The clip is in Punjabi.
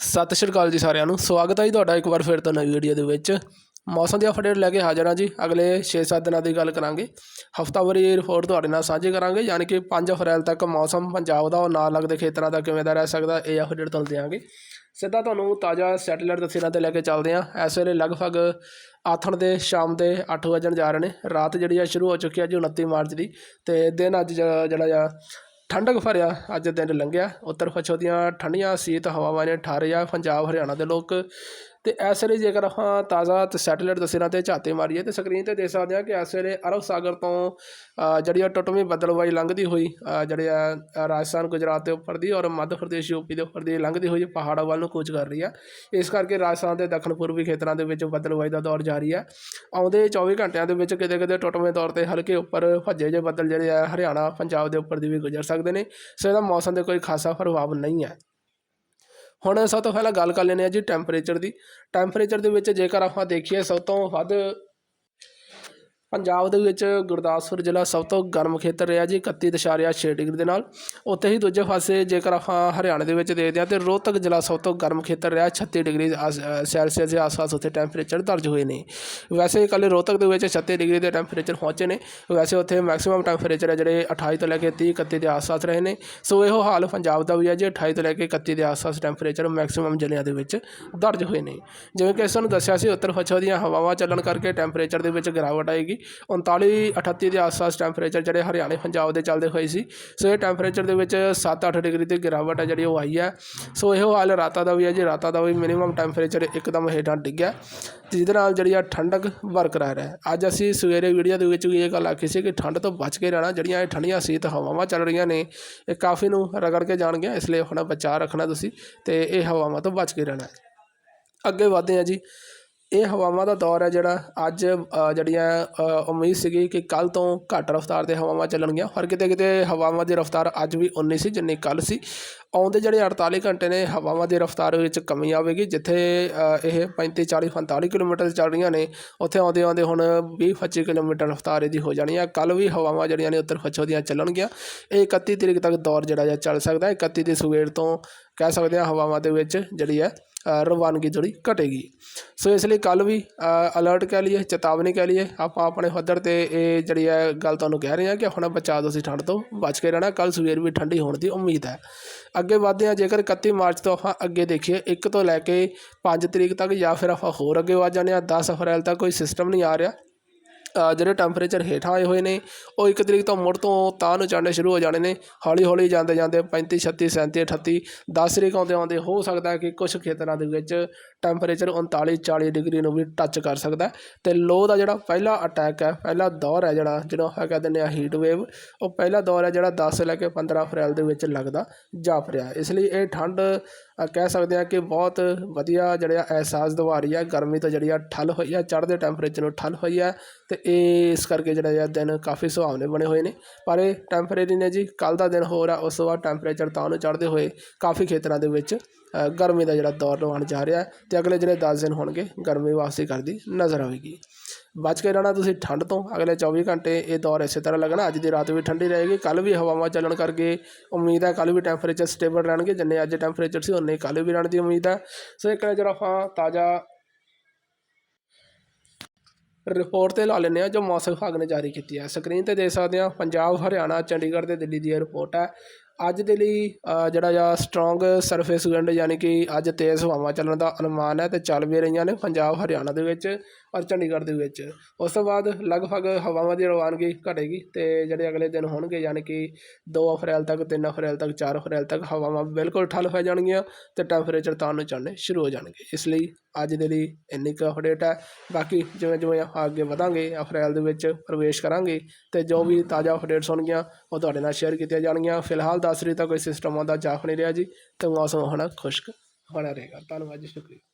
ਸਤਿ ਸ਼੍ਰੀ ਅਕਾਲ ਜੀ ਸਾਰਿਆਂ ਨੂੰ। ਸਵਾਗਤ ਹੈ ਜੀ ਤੁਹਾਡਾ ਇੱਕ ਵਾਰ ਫਿਰ ਤੋਂ ਨਵੀਂ ਵੀਡੀਓ ਦੇ ਵਿੱਚ। ਮੌਸਮ ਦੀ ਅਪਡੇਟ ਲੈ ਕੇ ਹਾਜ਼ਰ ਹਾਂ ਜੀ। ਅਗਲੇ 6-7 ਦਿਨਾਂ ਦੀ ਗੱਲ ਕਰਾਂਗੇ। ਹਫਤਾਵਾਰੀ ਰਿਪੋਰਟ ਤੁਹਾਡੇ ਨਾਲ ਸਾਂਝੀ ਕਰਾਂਗੇ। ਯਾਨੀ ਕਿ 5 ਅਪ੍ਰੈਲ ਤੱਕ ਮੌਸਮ ਪੰਜਾਬ ਦਾ ਔਰ ਨਾਲ ਲੱਗਦੇ ਖੇਤਰਾਂ ਦਾ ਕਿਵੇਂ ਦਾ ਰਹਿ ਸਕਦਾ, ਇਹ ਅਪਡੇਟ ਤੁਹਾਨੂੰ ਦਿਆਂਗੇ। ਸਿੱਧਾ ਤੁਹਾਨੂੰ ਤਾਜ਼ਾ ਸੈਟੇਲਾਈਟ ਤਸਵੀਰਾਂ ਤੇ ਲੈ ਕੇ ਚੱਲਦੇ ਹਾਂ। ਇਸ ਵੇਲੇ ਲਗਭਗ ਆਥਣ ਦੇ ਸ਼ਾਮ ਦੇ 8 ਵਜਣ ਜਾ ਰਹੇ ਨੇ। ਰਾਤ ਜਿਹੜੀ ਆ ਸ਼ੁਰੂ ਹੋ ਚੁੱਕੀ ਹੈ ਜੀ 29 ਮਾਰਚ ਦੀ। ਤੇ ਦਿਨ ਅੱਜ ਜ- ਜਿਹੜਾ ਆ ਠੰਡਕ ਭਰਿਆ ਅੱਜ ਦਿਨ ਲੰਘਿਆ। ਉੱਤਰ ਪੱਛਮ ਦੀਆਂ ਠੰਡੀਆਂ ਸੀਤ ਹਵਾਵਾਂ ਨੇ ਠਾਰੇ ਆ ਪੰਜਾਬ, ਹਰਿਆਣਾ ਦੇ ਲੋਕ। ਤੇ ਇਸ ਵੇਲੇ ਜੇਕਰ ਆਪਾਂ ਤਾਜ਼ਾ ਤੇ ਸੈਟੇਲਾਈਟ ਤਸਵੀਰਾਂ ਤੇ ਝਾਤੀ ਮਾਰੀਏ ਤੇ ਸਕਰੀਨ ਤੇ ਦੇਖ ਸਕਦੇ ਹਾਂ ਕਿ ਇਸ ਵੇਲੇ ਅਰਬ ਸਾਗਰ ਤੋਂ ਜਿਹੜੀ ਆ ਟੁੱਟਵੀਂ ਬੱਦਲਵਾਈ ਲੰਘਦੀ ਹੋਈ ਜਿਹੜੇ ਆ ਰਾਜਸਥਾਨ, ਗੁਜਰਾਤ ਦੇ ਉੱਪਰ ਦੀ ਔਰ ਮੱਧ ਪ੍ਰਦੇਸ਼ ਯੂਪੀ ਦੇ ਉੱਪਰ ਦੀ ਲੰਘਦੀ ਹੋਈ ਪਹਾੜਾਂ ਵੱਲ ਨੂੰ ਕੂਚ ਕਰ ਰਹੀ ਹੈ ਇਸ ਕਰਕੇ ਰਾਜਸਥਾਨ ਦੇ ਦੱਖਣ ਪੂਰਬੀ ਖੇਤਰਾਂ ਦੇ ਵਿੱਚ ਬੱਦਲਵਾਈ ਦਾ ਦੌਰ ਜਾਰੀ ਹੈ ਆਉਂਦੇ 24 ਘੰਟਿਆਂ ਦੇ ਵਿੱਚ ਕਿਤੇ ਕਿਤੇ ਟੁੱਟਵੇਂ ਤੌਰ ਤੇ ਹਲਕੇ ਉੱਪਰ ਭੱਜੇ ਜਿਹੇ ਬੱਦਲ ਜਿਹੜੇ ਆ, ਹਰਿਆਣਾ, ਪੰਜਾਬ ਦੇ ਉੱਪਰ ਦੀ ਵੀ ਗੁਜ਼ਰ ਸਕਦੇ ਨੇ। ਸੋ ਇਹਦਾ ਮੌਸਮ 'ਤੇ ਕੋਈ ਖਾਸਾ ਪ੍ਰਭਾਵ ਨਹੀਂ ਹੈ ਹੁਣ ਸਭ ਤੋਂ ਪਹਿਲਾਂ ਗੱਲ ਕਰ ਲੈਂਦੇ ਹਾਂ ਜੀ ਟੈਂਪਰੇਚਰ ਦੀ। ਟੈਂਪਰੇਚਰ ਦੇ ਵਿੱਚ ਜੇਕਰ ਆਪਾਂ ਦੇਖੀਏ ਸਭ ਤੋਂ ਵੱਧ ਪੰਜਾਬ ਦੇ ਵਿੱਚ ਗੁਰਦਾਸਪੁਰ ਜ਼ਿਲ੍ਹਾ ਸਭ ਤੋਂ ਗਰਮ ਖੇਤਰ ਰਿਹਾ ਜੀ 31.6 ਡਿਗਰੀ ਦੇ ਨਾਲ। ਉੱਥੇ ਹੀ ਦੂਜੇ ਪਾਸੇ ਜੇਕਰ ਆਪਾਂ ਹਰਿਆਣਾ ਦੇ ਵਿੱਚ ਦੇਖਦੇ ਹਾਂ ਤੇ ਰੋਹਤਕ ਜ਼ਿਲ੍ਹਾ ਸਭ ਤੋਂ ਗਰਮ ਖੇਤਰ ਰਿਹਾ 36 ਡਿਗਰੀ ਆਸ- ਸੈਲਸੀਅਸ ਦੇ ਆਸ-ਪਾਸ ਉੱਥੇ ਟੈਂਪਰੇਚਰ ਦਰਜ ਹੋਏ ਨੇ। ਵੈਸੇ ਕੱਲ੍ਹ ਰੋਹਤਕ ਦੇ ਵਿੱਚ 36 ਡਿਗਰੀ ਦੇ ਟੈਂਪਰੇਚਰ ਪਹੁੰਚੇ ਨੇ। ਵੈਸੇ ਉੱਥੇ ਮੈਕਸਿਮਮ ਟੈਂਪਰੇਚਰ ਹੈ ਜਿਹੜੇ 28 ਤੋਂ ਲੈ ਕੇ 30 31 ਦੇ ਆਸ-ਪਾਸ ਰਹੇ ਨੇ। ਸੋ ਇਹੋ ਹਾਲ ਪੰਜਾਬ ਦਾ ਵੀ ਹੈ ਜੀ 28 ਤੋਂ ਲੈ ਕੇ 31 ਦੇ ਆਸ-ਪਾਸ ਟੈਂਪਰੇਚਰ ਮੈਕਸਿਮਮ ਜ਼ਿਲ੍ਹਿਆਂ ਦੇ ਵਿੱਚ ਦਰਜ ਹੋਏ ਨੇ। ਜਿਵੇਂ ਕਿ ਸਾਨੂੰ ਦੱਸਿਆ ਸੀ, ਉੱਤਰ ਪੱਛਮ ਦੀਆਂ ਹਵਾਵਾਂ ਚੱਲਣ ਕਰਕੇ ਟੈਂਪਰੇਚਰ ਦੇ ਵਿੱਚ ਗਿਰਾਵਟ ਆਏਗੀ। 39 38 ਦੇ ਆਸ-ਪਾਸ ਟੈਂਪਰੇਚਰ ਜਿਹੜੇ ਹਰਿਆਣੇ, ਪੰਜਾਬ ਦੇ ਚੱਲਦੇ ਹੋਏ ਸੀ। ਸੋ ਇਹ ਟੈਂਪਰੇਚਰ ਦੇ ਵਿੱਚ 7-8 ਡਿਗਰੀ ਦੀ ਗਿਰਾਵਟ ਹੈ ਜਿਹੜੀ ਉਹ ਆਈ ਹੈ। ਸੋ ਇਹੋ ਹਾਲ ਰਾਤਾਂ ਦਾ ਵੀ ਹੈ ਜੀ। ਰਾਤਾਂ ਦਾ ਵੀ ਮਿਨੀਮਮ ਟੈਂਪਰੇਚਰ ਇੱਕਦਮ ਹੇਠਾਂ ਡਿੱਗਿਆ। ਜਿਹਦੇ ਨਾਲ ਜਿਹੜੀ ਆ ਠੰਡਕ ਬਰਕਰਾਰ ਹੈ। ਅੱਜ ਅਸੀਂ ਸਵੇਰੇ ਵੀਡੀਓ ਦੇ ਵਿੱਚ ਵੀ ਇਹ ਗੱਲ ਆਖੀ ਸੀ ਕਿ ਠੰਡ ਤੋਂ ਬਚ ਕੇ ਰਹਿਣਾ, ਜਿਹੜੀਆਂ ਇਹ ਠੰਡੀਆਂ ਸੀਤ ਹਵਾਵਾਂ ਚੱਲ ਰਹੀਆਂ ਨੇ, ਇਹ ਕਾਫੀ ਨੂੰ ਰਗੜ ਕੇ ਜਾਣਗੀਆਂ। ਇਸ ਲਈ ਆਪਣਾ ਬਚਾਅ ਰੱਖਣਾ ਤੁਸੀਂ ਤੇ ਇਹ ਹਵਾਵਾਂ ਤੋਂ ਬਚ ਕੇ ਰਹਿਣਾ ਅੱਗੇ ਵਧਦੇ ਹਾਂ ਜੀ। ਇਹ ਹਵਾਵਾਂ ਦਾ ਦੌਰ ਹੈ ਜਿਹੜਾ ਅੱਜ ਜਿਹੜੀਆਂ ਉਮੀਦ ਸੀਗੀ ਕਿ ਕੱਲ ਤੋਂ ਘੱਟ ਰਫ਼ਤਾਰ 'ਤੇ ਹਵਾਵਾਂ ਚੱਲਣਗੀਆਂ। ਪਰ ਕਿਤੇ ਕਿਤੇ ਹਵਾਵਾਂ ਦੀ ਰਫ਼ਤਾਰ ਅੱਜ ਵੀ ਉਨੀ ਸੀ ਜਿੰਨੀ ਕੱਲ ਸੀ। ਆਉਂਦੇ ਜਿਹੜੇ 48 ਘੰਟੇ ਨੇ, ਹਵਾਵਾਂ ਦੀ ਰਫ਼ਤਾਰ ਵਿੱਚ ਕਮੀ ਆਵੇਗੀ, ਜਿੱਥੇ ਇਹ 35 40 45 ਕਿਲੋਮੀਟਰ ਚੱਲ ਰਹੀਆਂ ਨੇ, ਉੱਥੇ ਆਉਂਦੇ ਆਉਂਦੇ ਹੁਣ 20 25 ਕਿਲੋਮੀਟਰ ਰਫ਼ਤਾਰ ਇਹਦੀ ਹੋ ਜਾਣੀ ਹੈ ਕੱਲ ਵੀ ਹਵਾਵਾਂ ਜਿਹੜੀਆਂ ਨੇ ਉੱਤਰ ਪੱਛਮ ਦੀਆਂ ਚੱਲਣਗੀਆਂ। ਇਹ 31 ਤਰੀਕ ਤੱਕ ਦੌਰ ਜਿਹੜਾ ਹੈ ਚੱਲ ਸਕਦਾ ਹੈ। 31 ਦੀ ਸਵੇਰ ਤੋਂ ਕਹਿ ਸਕਦੇ ਹਾਂ ਹਵਾਵਾਂ ਦੇ ਵਿੱਚ ਜਿਹੜੀ ਹੈ ਰਵਾਨਗੀ ਜਿਹੜੀ ਘਟੇਗੀ। ਸੋ ਇਸ ਲਈ ਕੱਲ ਵੀ ਅਲਰਟ ਕਹਿ ਲਈਏ, ਚੇਤਾਵਨੀ ਕਹਿ ਲਈਏ, ਆਪਾਂ ਆਪਣੇ ਪੱਧਰ ਤੇ ਇਹ ਜਿਹੜੀ ਹੈ ਗੱਲ ਤੁਹਾਨੂੰ ਕਹਿ ਰਹੇ ਹਾਂ ਕਿ ਆਪਣਾ ਬਚਾਅ ਤੁਸੀਂ ਠੰਡ ਤੋਂ, ਬਚ ਕੇ ਰਹਿਣਾ ਕੱਲ ਸਵੇਰ ਵੀ ਠੰਡੀ ਹੋਣ ਦੀ ਉਮੀਦ ਹੈ। ਅੱਗੇ ਵਧਦੇ ਹਾਂ, ਜੇਕਰ 31 ਮਾਰਚ ਤੋਂ ਆਪਾਂ ਅੱਗੇ ਦੇਖੀਏ 1 ਤੋਂ ਲੈ ਕੇ 5 ਤਰੀਕ ਤੱਕ ਜਾਂ ਫਿਰ ਆਪਾਂ ਹੋਰ ਅੱਗੇ ਵਧ ਜਾਂਦੇ ਹਾਂ 10 ਅਪ੍ਰੈਲ ਤੱਕ ਕੋਈ ਸਿਸਟਮ ਨਹੀਂ ਆ ਰਿਹਾ। ਜਿਹੜੇ ਟੈਂਪਰੇਚਰ ਹੇਠਾਂ ਆਏ ਹੋਏ ਨੇ, ਉਹ ਇੱਕ ਤਰੀਕ ਤੋਂ ਮੁੜ ਤੋਂ ਤਾਂ ਨੂੰ ਚੜ੍ਹਨੇ ਸ਼ੁਰੂ ਹੋ ਜਾਣੇ ਨੇ। ਹੌਲੀ ਹੌਲੀ ਜਾਂਦੇ ਜਾਂਦੇ 35 36 37 38 10 ਤਰੀਕ ਆਉਂਦੇ ਆਉਂਦੇ ਹੋ ਸਕਦਾ ਕਿ ਕੁਝ ਖੇਤਰਾਂ ਦੇ ਵਿੱਚ ਟੈਂਪਰੇਚਰ 39 40 ਡਿਗਰੀ ਨੂੰ ਵੀ ਟੱਚ ਕਰ ਸਕਦਾ ਹੈ। ਤੇ ਲੋ ਦਾ ਜਿਹੜਾ ਪਹਿਲਾ ਅਟੈਕ ਹੈ, ਪਹਿਲਾ ਦੌਰ ਹੈ ਜਿਹੜਾ, ਜਿਹਨੂੰ ਆਪਾਂ ਕਹਿ ਦਿੰਦੇ ਆ ਹੀਟ ਵੇਵ ਉਹ ਪਹਿਲਾ ਦੌਰ ਹੈ ਜਿਹੜਾ 10 ਲੈ ਕੇ 15 ਅਪ੍ਰੈਲ ਦੇ ਵਿੱਚ ਲੱਗਦਾ ਜਾਪ ਰਿਹਾ ਇਸ ਲਈ ਇਹ ਠੰਡ ਕਹਿ ਸਕਦੇ ਆ ਕਿ ਬਹੁਤ ਵਧੀਆ ਜਿਹੜਾ ਅਹਿਸਾਸ ਦਿਵਾ ਰਹੀ ਹੈ। ਗਰਮੀ ਤੋਂ ਜਿਹੜੀ ਆ ਠੱਲ ਹੋਈ ਆ ਚੜ੍ਹਦੇ ਟੈਂਪਰੇਚਰ ਨੂੰ ਠੱਲ ਹੋਈ ਹੈ। ਅਤੇ ਇਹ ਇਸ ਕਰਕੇ ਜਿਹੜਾ ਆ ਦਿਨ ਕਾਫੀ ਸੁਹਾਵਣੇ ਬਣੇ ਹੋਏ ਨੇ। ਪਰ ਇਹ ਟੈਂਪਰੇਰੀ ਨੇ ਜੀ, ਕੱਲ੍ਹ ਦਾ ਦਿਨ ਹੋਰ ਆ, ਉਸ ਤੋਂ ਬਾਅਦ ਟੈਂਪਰੇਚਰ ਤਾਂ ਨੂੰ ਚੜ੍ਹਦੇ ਹੋਏ ਕਾਫੀ ਖੇਤਰਾਂ ਦੇ ਵਿੱਚ ਗਰਮੀ ਦਾ ਜਿਹੜਾ ਦੌਰ ਲਵਾਉਣ ਜਾ ਰਿਹਾ ਹੈ ਤੇ ਅਗਲੇ ਜਿਹੜੇ 10 ਦਿਨ ਹੋਣਗੇ, ਗਰਮੀ ਵਾਪਸੀ ਕਰਦੀ ਨਜ਼ਰ ਆਵੇਗੀ। ਬਚ ਕੇ ਰਹਿਣਾ ਤੁਸੀਂ ਠੰਡ ਤੋਂ, ਅਗਲੇ 24 ਘੰਟੇ ਇਹ ਦੌਰ ਇਸੇ ਤਰ੍ਹਾਂ ਲੱਗਣਾ, ਅੱਜ ਦੀ ਰਾਤ ਵੀ ਠੰਡੀ ਰਹੇਗੀ ਕੱਲ ਵੀ ਹਵਾਵਾਂ ਚੱਲਣ ਕਰਕੇ ਉਮੀਦ ਹੈ ਕੱਲ ਵੀ ਟੈਂਪਰੇਚਰ ਸਟੇਬਲ ਰਹਿਣਗੇ, ਜਿੰਨੇ ਅੱਜ ਟੈਂਪਰੇਚਰ ਸੀ ਉਨੇ ਕੱਲ ਵੀ ਰਹਿਣ ਦੀ ਉਮੀਦ ਹੈ। ਸੋ ਇੱਕ ਨਜ਼ਰ ਆਪਾਂ ਤਾਜ਼ਾ ਰਿਪੋਰਟ ਤੇ ਲਾ ਲੈਂਦੇ ਹਾਂ ਜੋ ਮੌਸਮ ਵਿਭਾਗ ਨੇ ਜਾਰੀ ਕੀਤੀ ਹੈ। ਸਕਰੀਨ ਤੇ ਦੇਖ ਸਕਦੇ ਹਾਂ ਪੰਜਾਬ, ਹਰਿਆਣਾ, ਚੰਡੀਗੜ੍ਹ ਅਤੇ ਦਿੱਲੀ ਦੀ ਇਹ ਰਿਪੋਰਟ ਹੈ। ਅੱਜ ਦੇ ਲਈ ਜਿਹੜਾ ਜਾਂ ਸਟਰੋਂਗ ਸਰਫੇਸ ਵਿੰਡ ਯਾਨੀ ਕਿ ਅੱਜ ਤੇਜ਼ ਹਵਾਵਾਂ ਚੱਲਣ ਦਾ ਅਨੁਮਾਨ ਹੈ ਅਤੇ ਚੱਲ ਵੀ ਰਹੀਆਂ ਨੇ ਪੰਜਾਬ, ਹਰਿਆਣਾ ਦੇ ਵਿੱਚ। ਔਰ ਚੰਡੀਗੜ੍ਹ ਦੇ ਵਿੱਚ। ਉਸ ਤੋਂ ਬਾਅਦ ਲਗਭਗ ਹਵਾਵਾਂ ਦੀ ਰਵਾਨਗੀ ਘਟੇਗੀ ਅਤੇ ਜਿਹੜੇ ਅਗਲੇ ਦਿਨ ਹੋਣਗੇ, ਯਾਨੀ ਕਿ ਦੋ ਅਪ੍ਰੈਲ ਤੱਕ, ਤਿੰਨ ਅਪ੍ਰੈਲ ਤੱਕ, ਚਾਰ ਅਪ੍ਰੈਲ ਤੱਕ ਹਵਾਵਾਂ ਬਿਲਕੁਲ ਠੱਲ ਹੋ ਜਾਣਗੀਆਂ ਅਤੇ ਟੈਂਪਰੇਚਰ ਤਾਂ ਨੂੰ ਚੜ੍ਹਨੇ ਸ਼ੁਰੂ ਹੋ ਜਾਣਗੇ। ਇਸ ਲਈ ਅੱਜ ਦੇ ਲਈ ਇੰਨੀ ਕੁ ਅਪਡੇਟ ਹੈ। ਬਾਕੀ ਜਿਵੇਂ ਜਿਵੇਂ ਆਪਾਂ ਅੱਗੇ ਵਧਾਂਗੇ, ਅਪ੍ਰੈਲ ਦੇ ਵਿੱਚ ਪ੍ਰਵੇਸ਼ ਕਰਾਂਗੇ ਅਤੇ ਜੋ ਵੀ ਤਾਜ਼ਾ ਅਪਡੇਟਸ ਹੋਣਗੀਆਂ, ਉਹ ਤੁਹਾਡੇ ਨਾਲ ਸ਼ੇਅਰ ਕੀਤੀਆਂ ਜਾਣਗੀਆਂ। ਫਿਲਹਾਲ ਦੱਸ ਰਹੀ ਤਾਂ ਕੋਈ ਸਿਸਟਮ ਆਉਂਦਾ ਜਾਫ ਨਹੀਂ ਰਿਹਾ ਜੀ, ਤੇ ਮੌਸਮ ਹੋਣਾ ਖੁਸ਼ਕ ਹੋਣਾ ਰਹੇਗਾ। ਧੰਨਵਾਦ ਜੀ, ਸ਼ੁਕਰੀਆ।